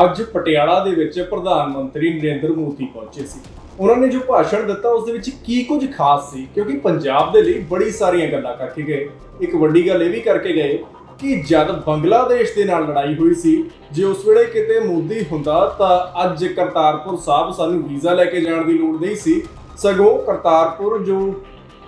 ਅੱਜ ਪਟਿਆਲਾ ਦੇ ਵਿੱਚ ਪ੍ਰਧਾਨ ਮੰਤਰੀ ਨਰਿੰਦਰ ਮੋਦੀ ਪਹੁੰਚੇ ਸੀ। ਉਹਨਾਂ ਨੇ ਜੋ ਭਾਸ਼ਣ ਦਿੱਤਾ, ਉਸ ਦੇ ਵਿੱਚ ਕੀ ਕੁਝ ਖਾਸ ਸੀ? ਕਿਉਂਕਿ ਪੰਜਾਬ ਦੇ ਲਈ ਬੜੀ ਸਾਰੀਆਂ ਗੱਲਾਂ ਕਰਕੇ ਗਏ। ਇੱਕ ਵੱਡੀ ਗੱਲ ਇਹ ਵੀ ਕਰਕੇ ਗਏ ਕਿ ਜਦ ਬੰਗਲਾਦੇਸ਼ ਦੇ ਨਾਲ ਲੜਾਈ ਹੋਈ ਸੀ, ਜੇ ਉਸ ਵੇਲੇ ਕਿਤੇ ਮੋਦੀ ਹੁੰਦਾ ਤਾਂ ਅੱਜ ਕਰਤਾਰਪੁਰ ਸਾਹਿਬ ਸਾਨੂੰ ਵੀਜ਼ਾ ਲੈ ਕੇ ਜਾਣ ਦੀ ਲੋੜ ਨਹੀਂ ਸੀ। ਸਗੋਂ ਕਰਤਾਰਪੁਰ ਜੋ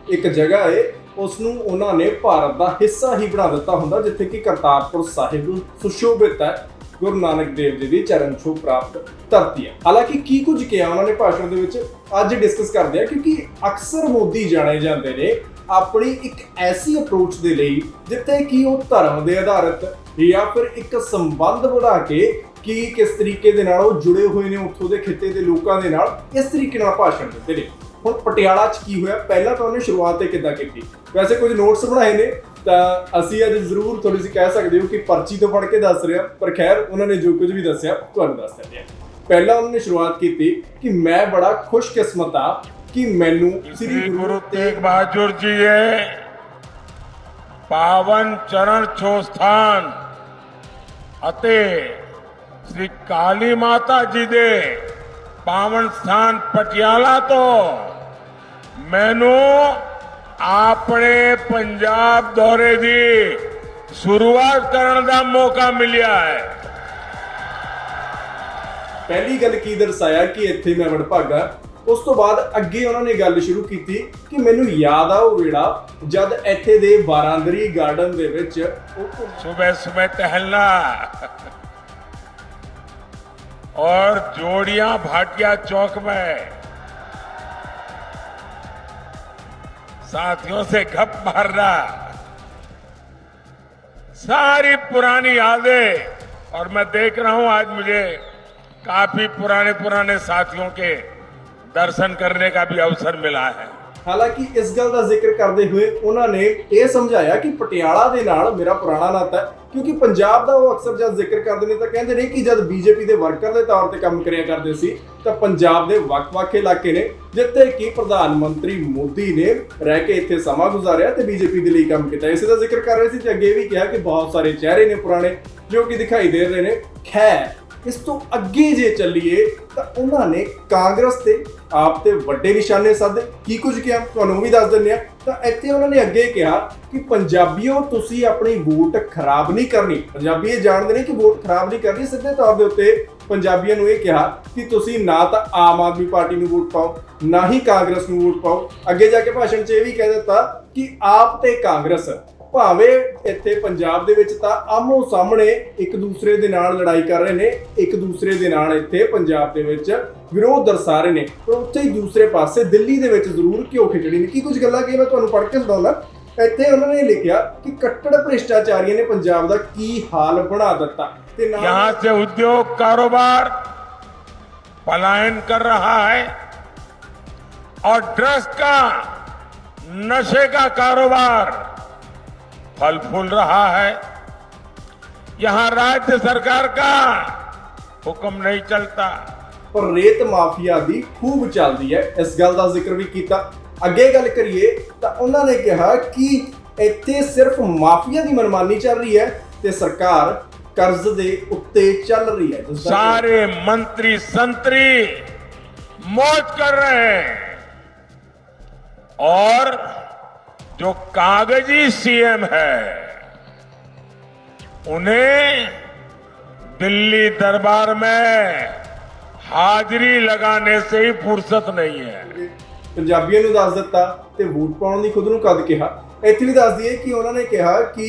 ਇੱਕ ਜਗ੍ਹਾ ਹੈ ਉਸ ਨੂੰ ਉਹਨਾਂ ਨੇ ਭਾਰਤ ਦਾ ਹਿੱਸਾ ਹੀ ਬਣਾ ਦਿੱਤਾ ਹੁੰਦਾ, ਜਿੱਥੇ ਕਿ ਕਰਤਾਰਪੁਰ ਸਾਹਿਬ ਸੁਸ਼ੋਭਿਤ ਹੈ। ਗੁਰੂ ਨਾਨਕ ਦੇਵ ਜੀ ਦੀ ਚਰਨ ਛੋਹ ਪ੍ਰਾਪਤ ਧਰਤੀ ਹੈ ਹਾਲਾਂਕਿ ਕੀ ਕੁਝ ਕਿਹਾ ਉਹਨਾਂ ਨੇ ਭਾਸ਼ਣ ਦੇ ਵਿੱਚ, ਅੱਜ ਡਿਸਕਸ ਕਰਦੇ ਆ ਕਿਉਂਕਿ ਅਕਸਰ ਮੋਦੀ ਜਾਣੇ ਜਾਂਦੇ ਨੇ ਆਪਣੀ ਇੱਕ ਐਸੀ ਅਪਰੋਚ ਦੇ ਲਈ ਜਿੱਥੇ ਕਿ ਉਹ ਧਰਮ ਦੇ ਆਧਾਰਿਤ ਜਾਂ ਫਿਰ ਇੱਕ ਸੰਬੰਧ ਬਣਾ ਕੇ ਕਿ ਕਿਸ ਤਰੀਕੇ ਦੇ ਨਾਲ ਉਹ ਜੁੜੇ ਹੋਏ ਨੇ ਉੱਥੋਂ ਦੇ ਖਿੱਤੇ ਦੇ ਲੋਕਾਂ ਦੇ ਨਾਲ, ਇਸ ਤਰੀਕੇ ਨਾਲ ਭਾਸ਼ਣ ਦਿੰਦੇ ਨੇ। ਹੁਣ ਪਟਿਆਲਾ 'ਚ ਕੀ ਹੋਇਆ? ਪਹਿਲਾਂ ਤਾਂ ਉਹਨੇ ਸ਼ੁਰੂਆਤ ਤੇ ਕਿੱਦਾਂ ਕੀਤੀ? ਵੈਸੇ ਕੁਝ ਨੋਟਸ ਬਣਾਏ ਨੇ ਤਾਂ ਅਸੀਂ ਅੱਜ ਜ਼ਰੂਰ ਥੋੜੀ ਜਿਹੀ ਕਹਿ ਸਕਦੇ ਹਾਂ ਕਿ ਪਰਚੀ ਤੋਂ ਫੜ ਕੇ ਦੱਸ ਰਿਹਾ ਪਰ ਖੈਰ ਉਹਨਾਂ ਨੇ ਜੋ ਕੁਝ ਵੀ ਦੱਸਿਆ ਤੁਹਾਨੂੰ ਦੱਸ ਦਿੰਦੇ ਹਾਂ। ਪਹਿਲਾਂ ਉਹਨਾਂ ਨੇ ਸ਼ੁਰੂਆਤ ਕੀਤੀ ਕਿ ਮੈਂ ਬੜਾ ਖੁਸ਼ਕਿਸਮਤ ਆ ਕਿ ਮੈਨੂੰ ਸ੍ਰੀ ਗੁਰੂ ਤੇਗ ਬਹਾਦਰ ਜੀ ਦੇ ਪਾਵਨ ਚਰਨ ਛੋ ਸਥਾਨ ਅਤੇ ਸ੍ਰੀ ਕਾਲੀ ਮਾਤਾ ਜੀ ਦੇ ਪਾਵਨ ਸਥਾਨ ਪਟਿਆਲਾ ਤੋਂ ਮੈਨੂੰ ਆਪਣੇ ਪੰਜਾਬ ਦੌਰੇ ਦੀ ਸ਼ੁਰੂਆਤ ਕਰਨ ਦਾ ਮੌਕਾ ਮਿਲਿਆ ਹੈ ਪਹਿਲੀ ਗੱਲ ਕੀ ਦਰਸਾਇਆ ਕਿ ਇੱਥੇ ਮੈਂ ਵਡਭਾਗਾ ਉਸ ਤੋਂ ਬਾਅਦ ਅੱਗੇ ਉਹਨਾਂ ਨੇ ਗੱਲ ਸ਼ੁਰੂ ਕੀਤੀ ਕਿ ਮੈਨੂੰ ਯਾਦ ਆ ਉਹ ਵੇਲਾ ਜਦ ਇੱਥੇ ਦੇ ਬਾਰਾਂਦਰੀ ਗਾਰਡਨ ਦੇ ਵਿੱਚ ਉਹ सुबह सुबह टहलना और जोड़ियां भाटिया चौक में साथियों से गप मारना सारी पुरानी यादें और मैं देख रहा हूं आज मुझे काफी पुराने पुराने साथियों के दर्शन करने का भी अवसर मिला है ਹਾਲਾਂਕਿ ਇਸ ਗੱਲ ਦਾ ਜ਼ਿਕਰ ਕਰਦੇ ਹੋਏ ਉਹਨਾਂ ਨੇ ਇਹ ਸਮਝਾਇਆ ਕਿ ਪਟਿਆਲਾ ਦੇ ਨਾਲ ਮੇਰਾ ਪੁਰਾਣਾ ਨਾਤਾ ਹੈ ਕਿਉਂਕਿ ਪੰਜਾਬ ਦਾ ਉਹ ਅਕਸਰ ਜਦ ਜ਼ਿਕਰ ਕਰਦੇ ਨੇ ਤਾਂ ਕਹਿੰਦੇ ਨੇ ਕਿ ਜਦ ਬੀਜੇਪੀ ਦੇ ਵਰਕਰ ਦੇ ਤੌਰ ਤੇ ਕੰਮ ਕਰਿਆ ਕਰਦੇ ਸੀ, ਤਾਂ ਪੰਜਾਬ ਦੇ ਵੱਖ-ਵੱਖ ਇਲਾਕੇ ਨੇ, ਜਿੱਥੇ ਕਿ ਪ੍ਰਧਾਨ ਮੰਤਰੀ ਮੋਦੀ ਨੇ ਰਹਿ ਕੇ ਇੱਥੇ ਸਮਾਂ ਗੁਜ਼ਾਰਿਆ ਤੇ ਬੀਜੇਪੀ ਦੇ ਲਈ ਕੰਮ ਕੀਤਾ। ਇਸੇ ਦਾ ਜ਼ਿਕਰ ਕਰ ਰਹੇ ਸੀ ਤੇ ਅੱਗੇ ਵੀ ਕਿਹਾ ਕਿ ਬਹੁਤ ਸਾਰੇ ਚਿਹਰੇ ਨੇ ਪੁਰਾਣੇ, ਜੋ ਕਿ ਦਿਖਾਈ ਦੇ ਰਹੇ ਨੇ। ਖੈਰ ਇਸ ਤੋਂ ਅੱਗੇ ਜੇ ਚੱਲੀਏ, ਤਾਂ ਉਹਨਾਂ ਨੇ ਕਾਂਗਰਸ ਤੇ ਆਪ ਤੇ ਵੱਡੇ ਨਿਸ਼ਾਨੇ ਸਾਧੇ। ਕੀ ਕੁਝ ਕਿਹਾ? ਤੁਹਾਨੂੰ ਵੀ ਦੱਸ ਦਿੰਦੇ ਆ ਤਾਂ ਇੱਥੇ ਉਹਨਾਂ ਨੇ ਅੱਗੇ ਕਿਹਾ ਕਿ ਪੰਜਾਬੀਓ, ਤੁਸੀਂ ਆਪਣੀ ਵੋਟ ਖਰਾਬ ਨਹੀਂ ਕਰਨੀ। ਪੰਜਾਬੀ ਇਹ ਜਾਣਦੇ ਨੇ ਕਿ ਵੋਟ ਖਰਾਬ ਨਹੀਂ ਕਰਨੀ, ਸਿੱਧੇ ਤੌਰ ਦੇ ਉੱਤੇ ਪੰਜਾਬੀਆਂ ਨੂੰ ਇਹ ਕਿਹਾ ਕਿ ਤੁਸੀਂ ਨਾ ਤਾਂ ਆਮ ਆਦਮੀ ਪਾਰਟੀ ਨੂੰ ਵੋਟ ਪਾਓ, ਨਾ ਹੀ ਕਾਂਗਰਸ ਨੂੰ ਵੋਟ ਪਾਓ। ਅੱਗੇ ਜਾ ਕੇ ਭਾਸ਼ਣ 'ਚ ਇਹ ਵੀ ਕਹਿ ਦਿੱਤਾ ਕਿ ਆਪ ਤੇ ਕਾਂਗਰਸ ਭਾਵੇਂ ਇੱਥੇ ਪੰਜਾਬ ਦੇ ਵਿੱਚ ਤਾਂ ਆਮੋ ਸਾਹਮਣੇ ਇੱਕ ਦੂਸਰੇ ਦੇ ਨਾਲ ਲੜਾਈ ਕਰ ਰਹੇ ਨੇ ਇੱਕ ਦੂਸਰੇ ਦੇ ਨਾਲ ਇੱਥੇ ਪੰਜਾਬ ਦੇ ਵਿੱਚ ਵਿਰੋਧ ਦਰਸਾ ਰਹੇ ਨੇ ਪਰ ਉੱਥੇ ਹੀ ਦੂਸਰੇ ਪਾਸੇ ਦਿੱਲੀ ਦੇ ਵਿੱਚ ਜ਼ਰੂਰ ਘਿਓ ਖਿਚੜੀ ਨੇ ਕੀ ਕੁਝ ਗੱਲਾਂ ਕੀ ਮੈਂ ਤੁਹਾਨੂੰ ਪੜ੍ਹ ਕੇ ਸੁਣਾਉਂਦਾ ਇੱਥੇ ਉਹਨਾਂ ਨੇ ਲਿਖਿਆ ਕਿ ਕੱਟੜ ਭ੍ਰਿਸ਼ਟਾਚਾਰੀਆਂ ਨੇ ਪੰਜਾਬ ਦਾ ਕੀ ਹਾਲ ਬਣਾ ਦਿੱਤਾ ਤੇ ਨਾਲ यहां से उद्योग कारोबार पलायन कर रहा है और ड्रग्स का नशे का कारोबार फल फूल रहा है यहां राज्य सरकार का हुक्म नहीं चलता ਪਰ ਰੇਤ ਮਾਫੀਆ ਦੀ ਖੂਬ ਚੱਲਦੀ ਹੈ ਇਸ ਗੱਲ ਦਾ ਜ਼ਿਕਰ ਵੀ ਕੀਤਾ ਅੱਗੇ ਗੱਲ ਕਰੀਏ ਤਾਂ ਉਹਨਾਂ ਨੇ ਕਿਹਾ ਕਿ ਇੱਥੇ ਸਿਰਫ ਮਾਫੀਆ ਦੀ ਮਨਮਾਨੀ ਚੱਲ ਰਹੀ ਹੈ ਤੇ ਸਰਕਾਰ ਕਰਜ਼ ਦੇ ਉੱਤੇ ਚੱਲ ਰਹੀ ਹੈ ਜਿਸ ਦਾ ਕਿ- सारे मंत्री संतरी मौज कर रहे हैं और जो कागजी सीएम है उन्हें दिल्ली दरबार में हाजिरी लगाने से ही फुर्सत नहीं है ਪੰਜਾਬੀਆਂ ਨੂੰ ਦੱਸ ਦਿੱਤਾ ਤੇ ਵੋਟ ਪਾਉਣ ਦੀ ਖੁਦ ਨੂੰ ਕਦ ਕਿਹਾ ਇੱਥੇ ਵੀ ਦੱਸ ਦਈਏ ਕਿ ਉਹਨਾਂ ਨੇ ਕਿਹਾ ਕਿ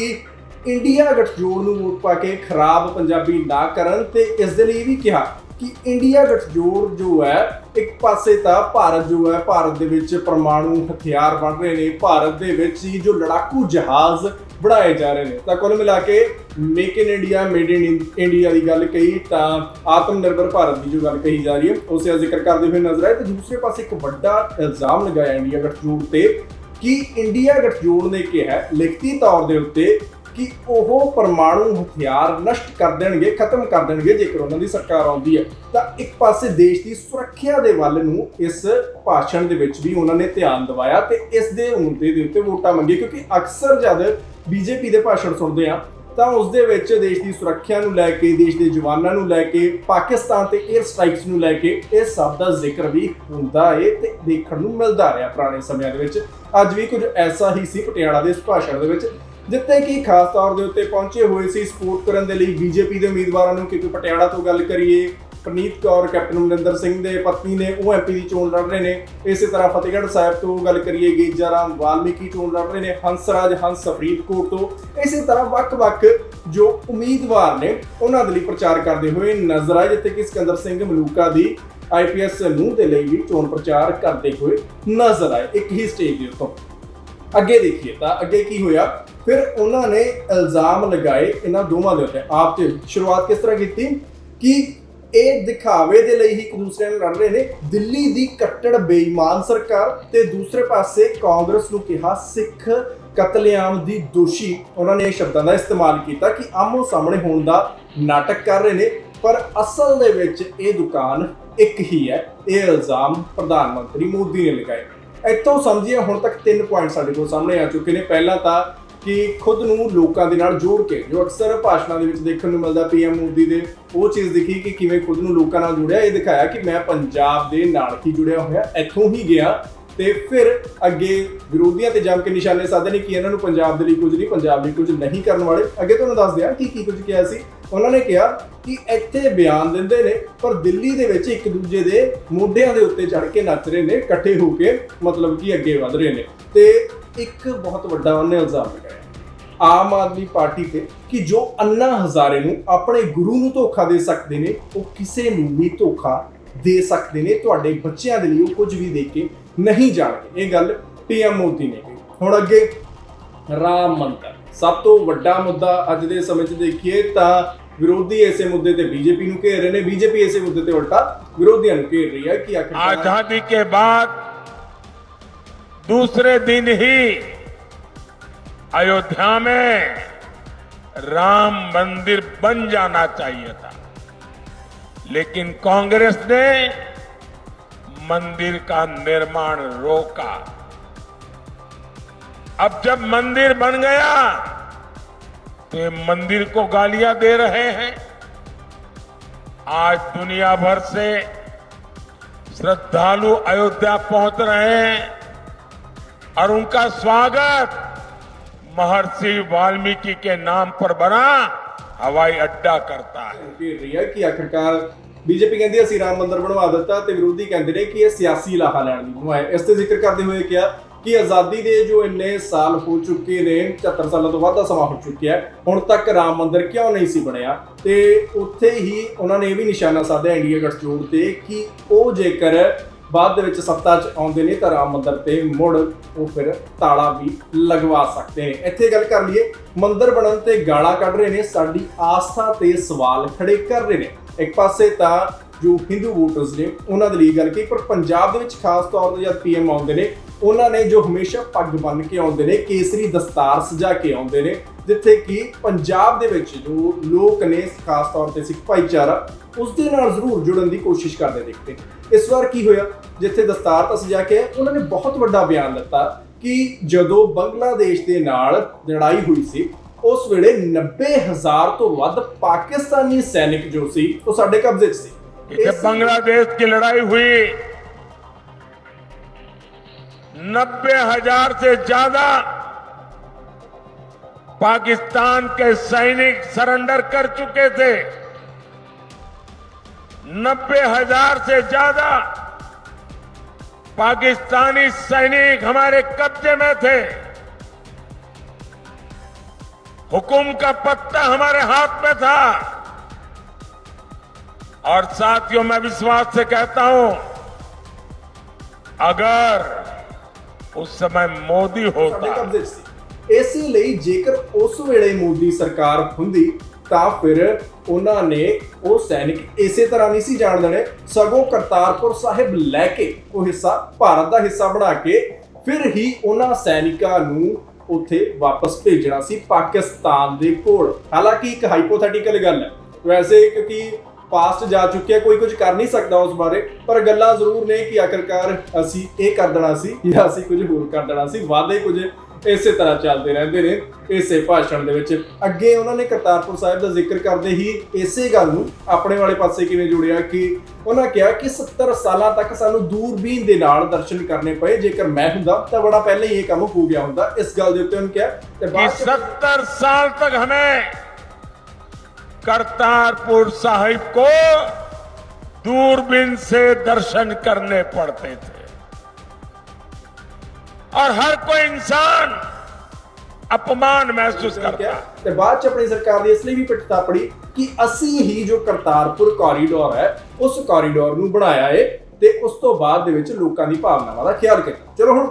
ਇੰਡੀਆ ਗਠਜੋੜ ਨੂੰ ਵੋਟ ਪਾ ਕੇ ਖਰਾਬ ਪੰਜਾਬੀ ਨਾ ਕਰਨ ਤੇ ਇਸ ਦੇ ਲਈ ਵੀ ਕਿਹਾ ਕਿ ਇੰਡੀਆ ਗਠਜੋੜ ਜੋ ਹੈ, ਇੱਕ ਪਾਸੇ ਤਾਂ ਭਾਰਤ ਜੋ ਹੈ, ਭਾਰਤ ਦੇ ਵਿੱਚ ਪਰਮਾਣੂ ਹਥਿਆਰ ਬਣ ਰਹੇ ਨੇ, ਭਾਰਤ ਦੇ ਵਿੱਚ ਹੀ ਜੋ ਲੜਾਕੂ ਜਹਾਜ਼ ਬਣਾਏ ਜਾ ਰਹੇ ਨੇ। ਤਾਂ ਕੁੱਲ ਮਿਲਾ ਕੇ make in India made in India ਦੀ ਗੱਲ ਕਹੀ, ਤਾਂ ਆਤਮ ਨਿਰਭਰ ਭਾਰਤ ਦੀ ਜੋ ਗੱਲ ਕਹੀ ਜਾ ਰਹੀ ਹੈ, ਉਸੇ ਦਾ ਜ਼ਿਕਰ ਕਰਦੇ ਹੋਏ ਨਜ਼ਰ ਆਏ, ਤੇ ਦੂਸਰੇ ਪਾਸੇ ਇੱਕ ਵੱਡਾ ਇਲਜ਼ਾਮ ਲਗਾਇਆ ਇੰਡੀਆ ਗਠਜੋੜ ਤੇ, ਕਿ ਇੰਡੀਆ ਗਠਜੋੜ ਨੇ ਕਿਹਾ, ਲਿਖਤੀ ਤੌਰ ਦੇ ਉੱਤੇ ਕਿ ਉਹ ਪਰਮਾਣੂ ਹਥਿਆਰ ਨਸ਼ਟ ਕਰ ਦੇਣਗੇ, ਖਤਮ ਕਰ ਦੇਣਗੇ ਜੇਕਰ ਉਹਨਾਂ ਦੀ ਸਰਕਾਰ ਆਉਂਦੀ ਹੈ। ਤਾਂ ਇੱਕ ਪਾਸੇ ਦੇਸ਼ ਦੀ ਸੁਰੱਖਿਆ ਦੇ ਵੱਲ ਨੂੰ ਇਸ ਭਾਸ਼ਣ ਦੇ ਵਿੱਚ ਵੀ ਉਹਨਾਂ ਨੇ ਧਿਆਨ ਦਿਵਾਇਆ ਤੇ ਇਸ ਦੇ ਮੁੱਦੇ ਦੇ ਉੱਤੇ ਵੋਟਾਂ ਮੰਗੀ ਕਿਉਂਕਿ ਅਕਸਰ ਜਦ ਬੀਜੇਪੀ ਦੇ ਭਾਸ਼ਣ ਸੁਣਦੇ ਆ ਤਾਂ ਉਸ ਦੇ ਵਿੱਚ ਦੇਸ਼ ਦੀ ਸੁਰੱਖਿਆ ਨੂੰ ਲੈ ਕੇ, ਦੇਸ਼ ਦੇ ਜਵਾਨਾਂ ਨੂੰ ਲੈ ਕੇ, ਪਾਕਿਸਤਾਨ ਤੇ 에ਅਰ ਸਟ੍ਰਾਈਕਸ ਨੂੰ ਲੈ ਕੇ ਇਹ ਸਭ ਦਾ ਜ਼ਿਕਰ ਵੀ ਹੁੰਦਾ ਏ ਤੇ ਦੇਖਣ ਨੂੰ ਮਿਲਦਾ ਰਿਹਾ ਪੁਰਾਣੇ ਸਮਿਆਂ ਦੇ ਵਿੱਚ। ਅੱਜ ਵੀ ਕੁਝ ਐਸਾ ਹੀ ਸੀ ਪਟਿਆਲਾ ਦੇ ਇਸ ਭਾਸ਼ਣ ਦੇ ਵਿੱਚ ਜਿੱਥੇ ਕਿ ਖਾਸ ਤੌਰ ਦੇ ਉੱਤੇ ਪਹੁੰਚੇ ਹੋਏ ਸੀ ਸਪੋਰਟ ਕਰਨ ਦੇ ਲਈ ਬੀਜੇਪੀ ਦੇ ਉਮੀਦਵਾਰਾਂ ਨੂੰ ਕਿਉਂਕਿ ਪਟਿਆਲਾ ਤੋਂ ਗੱਲ ਕਰੀਏ, ਪ੍ਰਨੀਤ ਕੌਰ, ਕੈਪਟਨ ਅਮਰਿੰਦਰ ਸਿੰਘ ਦੇ ਪਤਨੀ ਨੇ, ਉਹ ਐਮਪੀ ਦੀ ਚੋਣ ਲੜ ਰਹੇ ਨੇ। ਇਸੇ ਤਰ੍ਹਾਂ ਫਤਿਹਗੜ੍ਹ ਸਾਹਿਬ ਤੋਂ ਗੱਲ ਕਰੀਏ, ਗੇਜਾ ਰਾਮ ਵਾਲਮੀਕੀ ਚੋਣ ਲੜ ਰਹੇ ਨੇ, ਹੰਸਰਾਜ, ਹੰਸ ਫਰੀਦਕੋਟ ਤੋਂ। ਇਸੇ ਤਰ੍ਹਾਂ ਵੱਖ-ਵੱਖ ਜੋ ਉਮੀਦਵਾਰ ਨੇ, ਉਹਨਾਂ ਦੇ ਲਈ ਪ੍ਰਚਾਰ ਕਰਦੇ ਹੋਏ ਨਜ਼ਰ ਆਏ, ਜਿੱਥੇ ਕਿ ਸਿਕੰਦਰ ਸਿੰਘ ਮਲੂਕਾ ਦੀ ਆਈਪੀਐਸ ਨੂੰ ਦੇ ਲਈ ਵੀ ਚੋਣ ਪ੍ਰਚਾਰ ਕਰਦੇ ਹੋਏ ਨਜ਼ਰ ਆਏ, ਇੱਕ ਹੀ ਸਟੇਜ ਦੇ ਉੱਤੋਂ। ਅੱਗੇ ਦੇਖੀਏ ਤਾਂ ਅੱਗੇ ਕੀ ਹੋਇਆ? ਫਿਰ ਉਹਨਾਂ ਨੇ ਇਲਜ਼ਾਮ ਲਗਾਏ ਇਹਨਾਂ ਦੋਵਾਂ ਦੇ ਉੱਤੇ। ਆਪ ਤੇ ਸ਼ੁਰੂਆਤ ਕਿਸ ਤਰ੍ਹਾਂ ਕੀਤੀ? ਕਿ ਇਹ ਦਿਖਾਵੇ ਦੇ ਲਈ ਹੀ ਇੱਕ ਦੂਸਰੇ ਨਾਲ ਲੜ ਰਹੇ ਨੇ। ਦਿੱਲੀ ਦੀ ਕੱਟੜ ਬੇਈਮਾਨ ਸਰਕਾਰ ਤੇ ਦੂਸਰੇ ਪਾਸੇ ਕਾਂਗਰਸ ਨੂੰ ਕਿਹਾ ਸਿੱਖ ਕਤਲੇਆਮ ਦੀ ਦੋਸ਼ੀ। ਉਹਨਾਂ ਨੇ ਇਹ ਸ਼ਬਦਾਂ ਦਾ ਇਸਤੇਮਾਲ ਕੀਤਾ ਕਿ ਆਮੋ ਸਾਹਮਣੇ ਹੋਣ ਦਾ ਨਾਟਕ ਕਰ ਰਹੇ ਨੇ। ਪਰ ਅਸਲ ਦੇ ਵਿੱਚ ਇਹ ਦੁਕਾਨ ਇੱਕ ਹੀ ਹੈ। ਇਹ ਇਲਜ਼ਾਮ ਪ੍ਰਧਾਨ ਮੰਤਰੀ ਮੋਦੀ ਨੇ ਲਗਾਏ। ਇੱਥੋਂ ਸਮਝੀਏ, ਹੁਣ ਤੱਕ ਤਿੰਨ ਪੁਆਇੰਟ ਸਾਡੇ ਕੋਲ ਸਾਹਮਣੇ ਆ ਚੁੱਕੇ ਨੇ। ਪਹਿਲਾ ਤਾਂ ਕਿ ਖੁਦ ਨੂੰ ਲੋਕਾਂ ਦੇ ਨਾਲ ਜੋੜ ਕੇ, ਜੋ ਅਕਸਰ ਭਾਸ਼ਣਾਂ ਦੇ ਵਿੱਚ ਦੇਖਣ ਨੂੰ ਮਿਲਦਾ ਪੀਐਮ ਮੋਦੀ ਦੇ, ਉਹ ਚੀਜ਼ ਦਿਖੀ ਕਿ ਕਿਵੇਂ ਖੁਦ ਨੂੰ ਲੋਕਾਂ ਨਾਲ ਜੁੜਿਆ। ਇਹ ਦਿਖਾਇਆ ਕਿ ਮੈਂ ਪੰਜਾਬ ਦੇ ਨਾਲ ਹੀ ਜੁੜਿਆ ਹੋਇਆ, ਇੱਥੋਂ ਹੀ ਗਿਆ। ਤੇ ਫਿਰ ਅੱਗੇ ਵਿਰੋਧੀਆਂ ਤੇ ਜੰਮ ਕੇ ਨਿਸ਼ਾਨੇ ਸਾਧੇ ਨੇ ਕਿ ਇਹਨਾਂ ਨੂੰ ਪੰਜਾਬ ਦੇ ਲਈ ਕੁਝ ਨਹੀਂ, ਪੰਜਾਬ ਲਈ ਕੁਝ ਨਹੀਂ ਕਰਨ ਵਾਲੇ। ਅੱਗੇ ਤੁਹਾਨੂੰ ਦੱਸ ਦਿਆਂ ਕਿ ਕੀ ਕੁਝ ਕਿਹਾ ਸੀ। ਉਹਨਾਂ ਨੇ ਕਿਹਾ ਕਿ ਇੱਥੇ ਬਿਆਨ ਦਿੰਦੇ ਨੇ, ਪਰ ਦਿੱਲੀ ਦੇ ਵਿੱਚ ਇੱਕ ਦੂਜੇ ਦੇ ਮੋਢਿਆਂ ਦੇ ਉੱਤੇ ਚੜ ਕੇ ਨੱਚ ਰਹੇ ਨੇ, ਇਕੱਠੇ ਹੋ ਕੇ ਮਤਲਬ ਕਿ ਅੱਗੇ ਵਧ ਰਹੇ ਨੇ। ਤੇ ਇੱਕ ਬਹੁਤ ਵੱਡਾ ਉਹਨੇ ਇਲਜ਼ਾਮ ਲਗਾਇਆ। ਆਮ ਆਦਮੀ ਪਾਰਟੀ ਤੇ ਕਿ ਜੋ ਅੰਨਾ ਹਜ਼ਾਰੇ ਨੂੰ ਆਪਣੇ ਗੁਰੂ ਨੂੰ ਧੋਖਾ ਦੇ ਸਕਦੇ ਨੇ, ਉਹ ਕਿਸੇ ਨੂੰ ਵੀ ਧੋਖਾ ਦੇ ਸਕਦੇ ਨੇ। ਤੁਹਾਡੇ ਬੱਚਿਆਂ ਦੇ ਲਈ ਉਹ ਕੁਝ ਵੀ ਦੇ ਕੇ ਨਹੀਂ ਜਾਣਗੇ। ਇਹ ਗੱਲ ਪੀਐਮ ਮੋਦੀ ਨੇ ਕਹੀ। ਹੁਣ ਅੱਗੇ ਰਾਮ ਮੰਦਰ। ਸਭ ਤੋਂ ਵੱਡਾ ਮੁੱਦਾ ਅੱਜ ਦੇ ਸਮੇਂ 'ਚ ਦੇਖੀਏ ਤਾਂ ਵਿਰੋਧੀ ਇਸੇ ਮੁੱਦੇ ਤੇ ਬੀਜੇਪੀ ਨੂੰ ਘੇਰ ਰਹੇ ਨੇ ਬੀਜੇਪੀ ਇਸੇ ਮੁੱਦੇ ਤੇ ਉਲਟਾ ਵਿਰੋਧੀਆਂ ਨੂੰ ਘੇਰ ਰਹੀ ਹੈ ਕਿ ਆਖਿਰਕਾਰ आजादी के बाद दूसरे दिन ही अयोध्या में राम मंदिर बन जाना चाहिए था लेकिन कांग्रेस ने मंदिर का निर्माण रोका अब जब मंदिर बन गया तो ये मंदिर को गालियां दे रहे हैं आज दुनिया भर से श्रद्धालु अयोध्या पहुंच रहे हैं और उनका स्वागत महर्षि वाल्मीकि के नाम पर बना हवाई अड्डा करता है ਘੇਰ ਰਹੀ ਹੈ ਕਿ ਆਖਿਰਕਾਰ ਬੀਜੇਪੀ ਕਹਿੰਦੀ ਅਸੀਂ ਰਾਮ ਮੰਦਿਰ ਬਣਵਾ ਦਿੱਤਾ ਤੇ ਵਿਰੋਧੀ ਕਹਿੰਦੇ ਨੇ ਕਿ ਇਹ ਸਿਆਸੀ ਲਾਹਾ ਲੈਣ ਲਈ ਬਣਵਾਇਆ ਇਸ ਤੇ ਜ਼ਿਕਰ ਕਰਦੇ ਹੋਏ ਕਿਹਾ ਕਿ ਆਜ਼ਾਦੀ ਦੇ ਜੋ ਇੰਨੇ ਸਾਲ ਹੋ ਚੁੱਕੇ ਨੇ 74 ਸਾਲਾਂ ਤੋਂ ਵੱਧ ਦਾ ਸਮਾਂ ਹੋ ਚੁੱਕਿਆ ਹੁਣ ਤੱਕ ਰਾਮ ਮੰਦਿਰ ਕਿਉਂ ਨਹੀਂ ਸੀ ਬਣਿਆ? ਤੇ ਉੱਥੇ ਹੀ ਉਹਨਾਂ ਨੇ ਇਹ ਵੀ ਨਿਸ਼ਾਨਾ ਸਾਧਿਆ ਇੰਡੀਆ ਗੱਠਜੋੜ ਤੇ ਕਿ ਉਹ ਜੇਕਰ ਬਾਅਦ ਦੇ ਵਿੱਚ ਸੱਤਾ 'ਚ ਆਉਂਦੇ ਨੇ ਤਾਂ ਰਾਮ ਮੰਦਰ ਤੇ ਮੁੜ ਉਹ ਫਿਰ ਤਾਲਾ ਵੀ ਲਗਵਾ ਸਕਦੇ ਨੇ। ਇੱਥੇ ਗੱਲ ਕਰ ਲਈਏ, ਮੰਦਰ ਬਣਨ ਤੇ ਗਾਲਾਂ ਕੱਢ ਰਹੇ ਨੇ, ਸਾਡੀ ਆਸਥਾ ਤੇ ਸਵਾਲ ਖੜੇ ਕਰ ਰਹੇ ਨੇ। ਇੱਕ ਪਾਸੇ ਤਾਂ ਜੋ ਹਿੰਦੂ ਵੋਟਰਸ ਨੇ ਉਹਨਾਂ ਦੇ ਲਈ ਗੱਲ ਕੀ ਪਰ ਪੰਜਾਬ ਦੇ ਵਿੱਚ ਖਾਸ ਤੌਰ ਤੇ ਜਦ ਪੀਐਮ ਆਉਂਦੇ ਨੇ ਉਹਨਾਂ ਨੇ ਜੋ ਹਮੇਸ਼ਾ ਪੱਗ ਬੰਨ ਕੇ ਆਉਂਦੇ ਨੇ ਕੇਸਰੀ ਦਸਤਾਰ ਸਜਾ ਕੇ ਆਉਂਦੇ ਨੇ ਜਿੱਥੇ ਕਿ ਪੰਜਾਬ ਦੇ ਵਿੱਚ ਜੋ ਲੋਕ ਨੇ ਖਾਸ ਤੌਰ ਤੇ ਸਿੱਖ ਭਾਈਚਾਰਾ ਉਸ ਦੇ ਨਾਲ ਜ਼ਰੂਰ ਜੁੜਨ ਦੀ ਕੋਸ਼ਿਸ਼ ਕਰਦੇ ਦਿਖਦੇ ਨੇ। ਇਸ ਵਾਰ ਕੀ ਹੋਇਆ ਜਿੱਥੇ ਦਸਤਾਰ ਤਾਂ ਸਜਾ ਕੇ ਆਏ, ਉਹਨਾਂ ਨੇ ਬਹੁਤ ਵੱਡਾ ਬਿਆਨ ਦਿੱਤਾ ਕਿ ਜਦੋਂ ਬੰਗਲਾਦੇਸ਼ ਦੇ ਨਾਲ ਲੜਾਈ ਹੋਈ ਸੀ ਉਸ ਵੇਲੇ 90000 ਤੋਂ ਵੱਧ ਪਾਕਿਸਤਾਨੀ ਸੈਨਿਕ ਜੋ ਸੀ ਉਹ ਸਾਡੇ ਕਬਜ਼ੇ 'ਚ ਸੀ जब बांग्लादेश की लड़ाई हुई। नब्बे हज़ार से ज़्यादा पाकिस्तान के सैनिक सरेंडर कर चुके थे। नब्बे हज़ार से ज़्यादा पाकिस्तानी सैनिक हमारे कब्जे में थे। हुकुम का पत्ता हमारे हाथ में था। और साथियों मैं विश्वास से कहता हूं अगर उस समय मोदी ਸਾਡੇ होता ਕਬਜ਼ੇ 'ਚ ਸੀ ਇਸੇ ਲਈ ਜੇਕਰ ਉਸ ਵੇਲੇ ਮੋਦੀ ਸਰਕਾਰ ਹੁੰਦੀ ਤਾਂ ਫਿਰ ਉਹਨਾਂ ਨੇ ਉਹ ਸੈਨਿਕ ਇਸੇ ਤਰ੍ਹਾਂ ਨਹੀਂ ਸੀ ਜਾਣ ਦੇਣੇ ਸਗੋਂ ਕਰਤਾਰਪੁਰ ਸਾਹਿਬ ਲੈ ਕੇ ਉਹ ਹਿੱਸਾ ਭਾਰਤ ਦਾ ਹਿੱਸਾ ਬਣਾ ਕੇ ਫਿਰ ਹੀ ਉਹਨਾਂ ਸੈਨਿਕਾਂ ਨੂੰ ਉੱਥੇ ਵਾਪਸ ਭੇਜਣਾ ਸੀ ਪਾਕਿਸਤਾਨ ਦੇ ਕੋਲ ਹਾਲਾਂਕਿ ਇੱਕ ਹਾਈਪੋਥੈਟੀਕਲ ਗੱਲ ਹੈ ਵੈਸੇ ਕਿਉਂਕਿ ਪਾਸਟ ਜਾ ਚੁੱਕੀ ਕੋਈ ਕੁਝ ਕਰ ਨਹੀਂ ਸਕਦਾ ਉਸ ਬਾਰੇ, ਪਰ ਗੱਲਾਂ ਜ਼ਰੂਰ ਨੇ ਕਿ ਆਖਰਕਾਰ ਅਸੀਂ ਇਹ ਕਰ ਦੇਣਾ ਸੀ ਜਾਂ ਅਸੀਂ ਕੁਝ ਹੋਰ ਕਰ ਦੇਣਾ ਸੀ, ਵਾਅਦੇ ਕੁਝ ਇਸੇ ਤਰ੍ਹਾਂ ਚੱਲਦੇ ਰਹਿੰਦੇ ਨੇ ਇਸੇ ਭਾਸ਼ਣ ਦੇ ਵਿੱਚ। ਅੱਗੇ ਉਹਨਾਂ ਨੇ ਕਰਤਾਰਪੁਰ ਸਾਹਿਬ ਦਾ ਜ਼ਿਕਰ ਕਰਦੇ ਹੀ ਇਸੇ ਗੱਲ ਨੂੰ ਆਪਣੇ ਵਾਲੇ ਪਾਸੇ ਕਿਵੇਂ ਜੋੜਿਆ ਕਿ ਉਹਨਾਂ ਕਿਹਾ ਕਿ 70 ਸਾਲਾਂ ਤੱਕ ਸਾਨੂੰ ਦੂਰਬੀਨ ਦੇ ਨਾਲ ਦਰਸ਼ਨ ਕਰਨੇ ਪਏ, ਜੇਕਰ ਮੈਂ ਹੁੰਦਾ ਤਾਂ ਬੜਾ ਪਹਿਲਾਂ ਹੀ ਇਹ ਕੰਮ ਹੋ ਗਿਆ ਹੁੰਦਾ। ਇਸ ਗੱਲ ਦੇ ਉੱਤੇ ਉਹਨਾਂ ਕਿਹਾ ਤੇ 70 ਸਾਲ ਤੱਕ ਹਮੇ करतारपुर साहिब को दूरबीन से दर्शन करने पड़ते थे और हर कोई इंसान अपमान महसूस करता ਕਿਹਾ है ਤੇ ਬਾਅਦ ਚ ਆਪਣੀ ਸਰਕਾਰ ਦੀ ਇਸ ਲਈ ਵੀ ਪਿੱਠ ਥਾਪੜੀ ਕਿ ਅਸੀਂ ਹੀ ਜੋ ਕਰਤਾਰਪੁਰ ਕੋਰੀਡੋਰ ਹੈ ਉਸ ਕੋਰੀਡੋਰ ਨੂੰ ਬਣਾਇਆ ਏ ਤੇ ਉਸ ਤੋਂ ਬਾਅਦ ਦੇ ਵਿੱਚ ਲੋਕਾਂ ਦੀ ਭਾਵਨਾਵਾਂ ਦਾ ਖਿਆਲ ਕੀਤਾ ਚਲੋ ਹੁਣ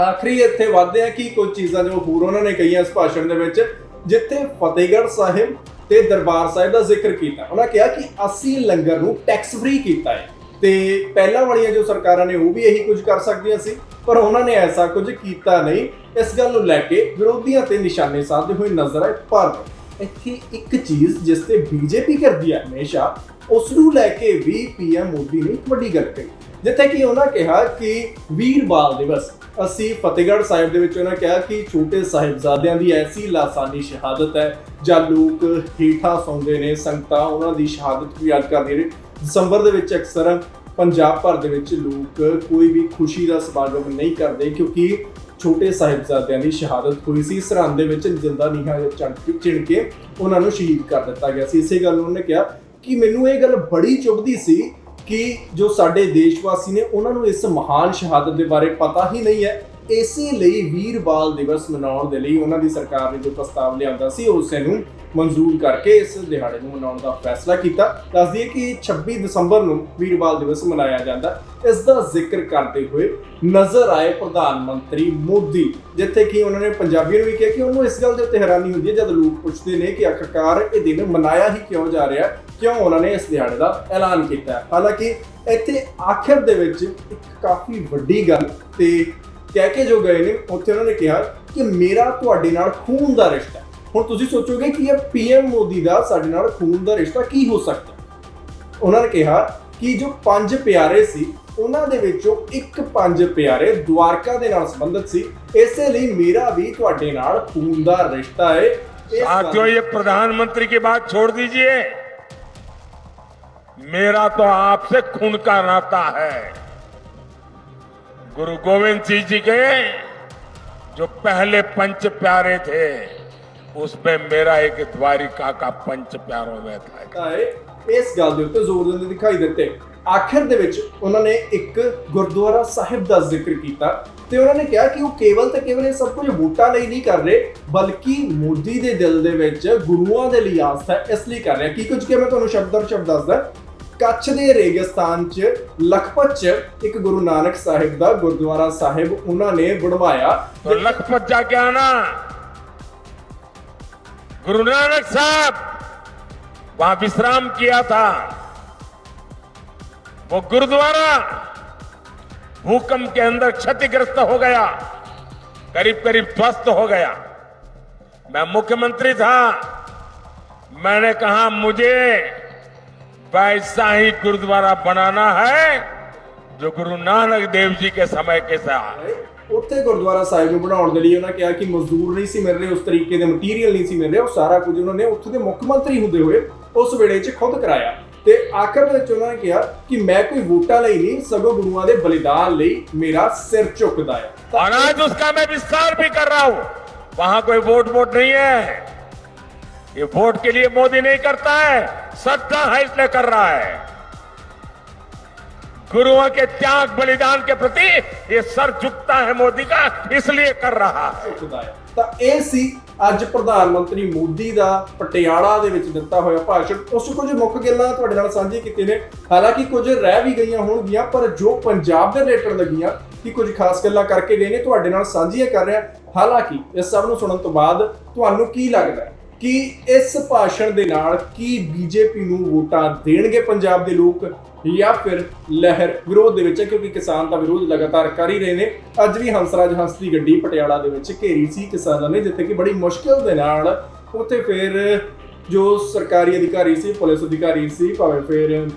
ਆਖਰੀ ਇੱਥੇ ਵਾਧੇ ਆ ਕਿ ਕੁਝ ਚੀਜ਼ਾਂ ਜੋ ਹੋਰ ਉਹਨਾਂ ਨੇ ਕਹੀਆਂ ਇਸ ਭਾਸ਼ਣ ਦੇ ਵਿੱਚ ਜਿੱਥੇ ਫਤਿਹਗੜ੍ਹ ਸਾਹਿਬ ਤੇ ਦਰਬਾਰ ਸਾਹਿਬ ਦਾ ਜ਼ਿਕਰ ਕੀਤਾ। ਉਹਨਾਂ ਕਿਹਾ ਕਿ ਅਸੀਂ ਲੰਗਰ ਨੂੰ ਟੈਕਸ ਫ੍ਰੀ ਕੀਤਾ ਹੈ। ਤੇ ਪਹਿਲਾਂ ਵਾਲੀਆਂ ਜੋ ਸਰਕਾਰਾਂ ਨੇ ਉਹ ਵੀ ਇਹੀ ਕੁਝ ਕਰ ਸਕਦੀਆਂ ਸੀ, ਪਰ ਉਹਨਾਂ ਨੇ ਐਸਾ ਕੁਝ ਕੀਤਾ ਨਹੀਂ। ਇਸ ਗੱਲ ਨੂੰ ਲੈ ਕੇ ਵਿਰੋਧੀਆਂ ਤੇ ਨਿਸ਼ਾਨੇ ਸਾਧਦੇ ਹੋਏ ਨਜ਼ਰ ਆਏ ਪਰ ਇੱਥੇ ਇੱਕ ਚੀਜ਼ ਜਿਸ ਤੇ ਬੀਜੇਪੀ ਕਰਦੀ ਹੈ ਹਮੇਸ਼ਾ ਉਸ ਨੂੰ ਲੈ ਕੇ ਵੀ ਪੀਐਮ ਮੋਦੀ ਨੇ ਵੱਡੀ ਗੱਲ ਕਹੀ। ਜਿੱਥੇ ਕਿ ਉਹਨਾਂ ਕਿਹਾ ਕਿ ਵੀਰ ਬਾਲ ਦਿਵਸ, ਅਸੀਂ ਫਤਿਹਗੜ੍ਹ ਸਾਹਿਬ ਦੇ ਵਿੱਚ ਉਹਨਾਂ ਕਿਹਾ ਕਿ ਛੋਟੇ ਸਾਹਿਬਜ਼ਾਦਿਆਂ ਦੀ ਐਸੀ ਲਾਸਾਨੀ ਸ਼ਹਾਦਤ ਹੈ, ਜਾਂ ਲੋਕ ਹੀਠਾਂ ਸੌਂਦੇ ਨੇ, ਸੰਗਤਾਂ ਉਹਨਾਂ ਦੀ ਸ਼ਹਾਦਤ ਵੀ ਯਾਦ ਕਰਦੀਆਂ ਨੇ। ਦਸੰਬਰ ਦੇ ਵਿੱਚ ਅਕਸਰ ਪੰਜਾਬ ਭਰ ਦੇ ਵਿੱਚ ਲੋਕ ਕੋਈ ਵੀ ਖੁਸ਼ੀ ਦਾ ਸਮਾਗਮ ਨਹੀਂ ਕਰਦੇ ਕਿਉਂਕਿ ਛੋਟੇ ਸਾਹਿਬਜ਼ਾਦਿਆਂ ਦੀ ਸ਼ਹਾਦਤ ਹੋਈ ਸੀ। ਸਰਹੰਦ ਦੇ ਵਿੱਚ ਜਿੰਦਾ ਨੀਹਾਂ ਦੇ ਚੜ੍ਹ ਚਿਣ ਕੇ ਉਹਨਾਂ ਨੂੰ ਸ਼ਹੀਦ ਕਰ ਦਿੱਤਾ ਗਿਆ ਸੀ। ਇਸੇ ਗੱਲ ਨੂੰ ਉਹਨੇ ਕਿਹਾ ਕਿ ਮੈਨੂੰ ਇਹ ਗੱਲ ਬੜੀ ਚੁਭਦੀ ਸੀ ਕਿ ਜੋ ਸਾਡੇ ਦੇਸ਼ ਵਾਸੀ ਨੇ ਉਹਨਾਂ ਨੂੰ ਇਸ ਮਹਾਨ ਸ਼ਹਾਦਤ ਦੇ ਬਾਰੇ ਪਤਾ ਹੀ ਨਹੀਂ ਹੈ। ਇਸੇ ਲਈ ਵੀਰ ਬਾਲ ਦਿਵਸ ਮਨਾਉਣ ਦੇ ਲਈ ਉਹਨਾਂ ਦੀ ਸਰਕਾਰ ਨੇ ਜੋ ਪ੍ਰਸਤਾਵ ਲਿਆਂਦਾ ਸੀ ਉਸੇ ਨੂੰ ਮਨਜ਼ੂਰ ਕਰਕੇ ਇਸ ਦਿਹਾੜੇ ਨੂੰ ਮਨਾਉਣ ਦਾ ਫੈਸਲਾ ਕੀਤਾ। ਦੱਸ ਦਈਏ ਕਿ 26 ਦਸੰਬਰ ਨੂੰ ਵੀਰ ਬਾਲ ਦਿਵਸ ਮਨਾਇਆ ਜਾਂਦਾ। ਇਸ ਦਾ ਜ਼ਿਕਰ ਕਰਦੇ ਹੋਏ ਨਜ਼ਰ ਆਏ ਪ੍ਰਧਾਨ ਮੰਤਰੀ ਮੋਦੀ ਜਿੱਥੇ ਕਿ ਉਹਨਾਂ ਨੇ ਪੰਜਾਬੀਆਂ ਨੂੰ ਵੀ ਕਿਹਾ ਕਿ ਉਹਨੂੰ ਇਸ ਗੱਲ ਦੇ ਉੱਤੇ ਹੈਰਾਨੀ ਹੁੰਦੀ ਹੈ ਜਦ ਲੋਕ ਪੁੱਛਦੇ ਨੇ ਕਿ ਆਖਰਕਾਰ ਇਹ ਦਿਨ ਮਨਾਇਆ ਹੀ ਕਿਉਂ ਜਾ ਰਿਹਾ ਹੈ, ਕਿਉਂ ਉਹਨਾਂ ਨੇ ਇਸ ਦਿਹਾੜੇ ਦਾ ਐਲਾਨ ਕੀਤਾ ਹੈ। ਹਾਲਾਂਕਿ ਇੱਥੇ ਆਖਿਰ ਦੇ ਵਿੱਚ ਇੱਕ ਕਾਫੀ ਵੱਡੀ ਗੱਲ ਤੇ ਕਹਿ ਕੇ ਜੋ ਗਏ ਨੇ ਉੱਥੇ ਉਹਨਾਂ ਨੇ ਕਿਹਾ ਕਿ ਮੇਰਾ ਤੁਹਾਡੇ ਨਾਲ ਖੂਨ ਦਾ ਰਿਸ਼ਤਾ ਹੈ। ਹੁਣ ਤੁਸੀਂ ਸੋਚੋਗੇ ਕਿ ਇਹ ਪੀਐਮ ਮੋਦੀ ਦਾ ਸਾਡੇ ਨਾਲ ਖੂਨ ਦਾ ਰਿਸ਼ਤਾ ਕੀ ਹੋ ਸਕਦਾ ਹੈ? ਉਹਨਾਂ ਨੇ ਕਿਹਾ ਕਿ ਜੋ ਪੰਜ ਪਿਆਰੇ ਸੀ ਉਹਨਾਂ ਦੇ ਵਿੱਚੋਂ ਇੱਕ ਪੰਜ ਪਿਆਰੇ ਦਵਾਰਕਾ ਦੇ ਨਾਲ ਸੰਬੰਧਿਤ ਸੀ ਇਸੇ ਲਈ ਮੇਰਾ ਵੀ ਤੁਹਾਡੇ ਨਾਲ ਖੂਨ ਦਾ ਰਿਸ਼ਤਾ ਹੈ ਇਸ ਗੱਲ- साथियों ये प्रधानमंत्री की बात छोड़ दीजिए मेरा तो आपसे खून का नाता है गुरु गोविंद सिंह जी के जो पहले पंच प्यारे थे उसमें मेरा एक द्वारिका का पंच प्यारों में था ਤਾਂ ਇਹ ਇਸ ਗੱਲ ਦੇ ਉੱਤੇ ਜ਼ੋਰ ਦਿੰਦੇ ਦਿਖਾਈ ਦਿੱਤੇ ਆਖਿਰ ਦੇ ਵਿੱਚ ਉਹਨਾਂ ਨੇ ਇੱਕ ਗੁਰਦੁਆਰਾ ਸਾਹਿਬ ਦਾ ਜ਼ਿਕਰ ਕੀਤਾ ਤੇ ਉਹਨਾਂ ਨੇ ਕਿਹਾ ਕਿ ਉਹ ਕੇਵਲ ਤੇ ਕੇਵਲ ਇਹ ਸਭ ਕੁਝ ਵੋਟਾਂ ਲਈ ਨਹੀਂ ਕਰ ਰਹੇ ਬਲਕਿ ਮੋਦੀ ਦੇ ਦਿਲ ਦੇ ਵਿੱਚ ਗੁਰੂਆਂ ਦੇ ਲਈ ਆਸਥਾ ਹੈ ਇਸ ਲਈ ਕਰ ਰਿਹਾ ਕੀ ਕੁਝ ਕਿ ਮੈਂ ਤੁਹਾਨੂੰ ਸ਼ਬਦਰ ਸ਼ਬਦ ਦੱਸਦਾ ਕੱਛ ਦੇ ਰੇਗਿਸਤਾਨ 'ਚ ਲਖਪਤ 'ਚ ਇੱਕ ਗੁਰੂ ਨਾਨਕ ਸਾਹਿਬ ਦਾ ਗੁਰਦੁਆਰਾ ਸਾਹਿਬ ਉਹਨਾਂ ਨੇ ਬਣਵਾਇਆ तो लखपत जाके आना गुरु नानक साहब वहां विश्राम किया था वो गुरुद्वारा भूकंप के अंदर क्षतिग्रस्त हो गया करीब करीब ध्वस्त हो गया मैं मुख्यमंत्री था मैंने कहा मुझे वैसा ही गुरुद्वारा बनाना है जो गुरु नानक देव जी के समय के साथ ਉੱਥੇ ਗੁਰਦੁਆਰਾ ਸਾਹਿਬ ਨੂੰ ਬਣਾਉਣ ਦੇ ਲਈ ਉਹਨਾਂ ਕਿਹਾ ਕਿ ਮਜ਼ਦੂਰ ਨਹੀਂ ਸੀ ਮਿਲ ਰਹੇ ਉਸ ਤਰੀਕੇ ਦੇ ਮਟੀਰੀਅਲ ਨਹੀਂ ਸੀ ਮਿਲ ਰਹੇ ਉਹ ਸਾਰਾ ਕੁਝ ਉਹਨਾਂ ਨੇ ਉੱਥੇ ਦੇ ਮੁੱਖ ਮੰਤਰੀ ਹੁੰਦੇ ਹੋਏ ਉਸ ਵੇਲੇ 'ਚ ਖੁਦ ਕਰਾਇਆ ਤੇ ਆਖਰ ਦੇ ਵਿੱਚ ਉਹਨਾਂ ਨੇ ਕਿਹਾ ਕਿ ਮੈਂ ਕੋਈ ਵੋਟਾਂ ਲਈ ਨਹੀਂ ਸਗੋਂ ਗੁਰੂਆਂ ਦੇ ਬਲੀਦਾਨ ਲਈ ਮੇਰਾ ਸਿਰ ਝੁਕਦਾ ਹੈ और आज उसका मैं विस्तार भी कर रहा हूं वहां कोई वोट वोट नहीं है ये वोट के लिए मोदी नहीं करता है श्रद्धा है इसलिए कर रहा है गुरुओं के त्याग बलिदान के प्रति ये सर झुकता है मोदी का इसलिए कर रहा है ਝੁਕਦਾ ਹੈ ਤਾਂ ਇਹ ਸੀ ਅੱਜ ਪ੍ਰਧਾਨ ਮੰਤਰੀ ਮੋਦੀ ਦਾ ਪਟਿਆਲਾ ਦੇ ਵਿੱਚ ਦਿੱਤਾ ਹੋਇਆ ਭਾਸ਼ਣ ਉਸ 'ਚ ਕੁਝ ਮੁੱਖ ਗੱਲਾਂ ਤੁਹਾਡੇ ਨਾਲ ਸਾਂਝੀ ਕੀਤੀਆਂ ਨੇ ਹਾਲਾਂਕਿ ਕੁਝ ਰਹਿ ਵੀ ਗਈਆਂ ਹੋਣਗੀਆਂ ਪਰ ਜੋ ਪੰਜਾਬ ਦੇ ਰਿਲੇਟਡ ਲੱਗੀਆਂ ਕਿ ਕੁਝ ਖਾਸ ਗੱਲਾਂ ਕਰਕੇ ਗਏ ਨੇ ਤੁਹਾਡੇ ਨਾਲ ਸਾਂਝੀਆਂ ਕਰ ਰਿਹਾ ਹਾਲਾਂਕਿ ਇਸ ਸਭ ਨੂੰ ਸੁਣਨ ਤੋਂ ਬਾਅਦ ਤੁਹਾਨੂੰ ਕੀ ਲੱਗਦਾ ਹੈ ਕਿ ਇਸ ਭਾਸ਼ਣ ਦੇ ਨਾਲ ਕੀ ਬੀਜੇਪੀ ਨੂੰ ਵੋਟਾਂ ਦੇਣਗੇ ਪੰਜਾਬ ਦੇ ਲੋਕ ਜਾਂ ਫਿਰ ਲਹਿਰ ਵਿਰੋਧ ਦੇ ਵਿੱਚ? ਹੈ ਕਿਉਂਕਿ ਕਿਸਾਨ ਤਾਂ ਵਿਰੋਧ ਲਗਾਤਾਰ ਕਰ ਹੀ ਰਹੇ ਨੇ। ਅੱਜ ਵੀ ਹੰਸਰਾਜ ਹੰਸ ਦੀ ਗੱਡੀ ਪਟਿਆਲਾ ਦੇ ਵਿੱਚ ਘੇਰੀ ਸੀ ਕਿਸਾਨਾਂ ਨੇ, ਜਿੱਥੇ ਕਿ ਬੜੀ ਮੁਸ਼ਕਿਲ ਦੇ ਨਾਲ ਉੱਥੇ ਫਿਰ ਜੋ ਸਰਕਾਰੀ ਅਧਿਕਾਰੀ ਸੀ, ਪੁਲਿਸ ਅਧਿਕਾਰੀ ਸੀ, ਭਾਵੇਂ ਫਿਰ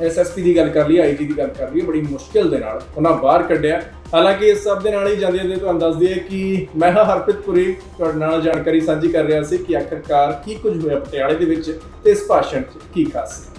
ਐਸਐਸਪੀ ਦੀ ਗੱਲ ਕਰ ਲਈ ਆਈਜੀ ਦੀ ਗੱਲ ਕਰ ਲਈ, ਬੜੀ ਮੁਸ਼ਕਿਲ ਦੇ ਨਾਲ ਉਹਨਾਂ ਬਾਹਰ ਕੱਢਿਆ। ਹਾਲਾਂਕਿ ਇਸ ਸਭ ਦੇ ਨਾਲ ਹੀ ਜਾਂਦੇ ਜਾਂਦੇ ਤੁਹਾਨੂੰ ਦੱਸ ਦਈਏ ਕਿ ਮੈਂ ਹਾਂ ਹਰਪ੍ਰੀਤ ਪੁਰੀ ਤੁਹਾਡੇ ਨਾਲ ਜਾਣਕਾਰੀ ਸਾਂਝੀ ਕਰ ਰਿਹਾ ਸੀ ਕਿ ਆਖਰਕਾਰ ਕੀ ਕੁਝ ਹੋਇਆ ਪਟਿਆਲੇ ਦੇ ਵਿੱਚ ਤੇ ਇਸ ਭਾਸ਼ਣ 'ਚ ਕੀ ਖਾਸ ਸੀ।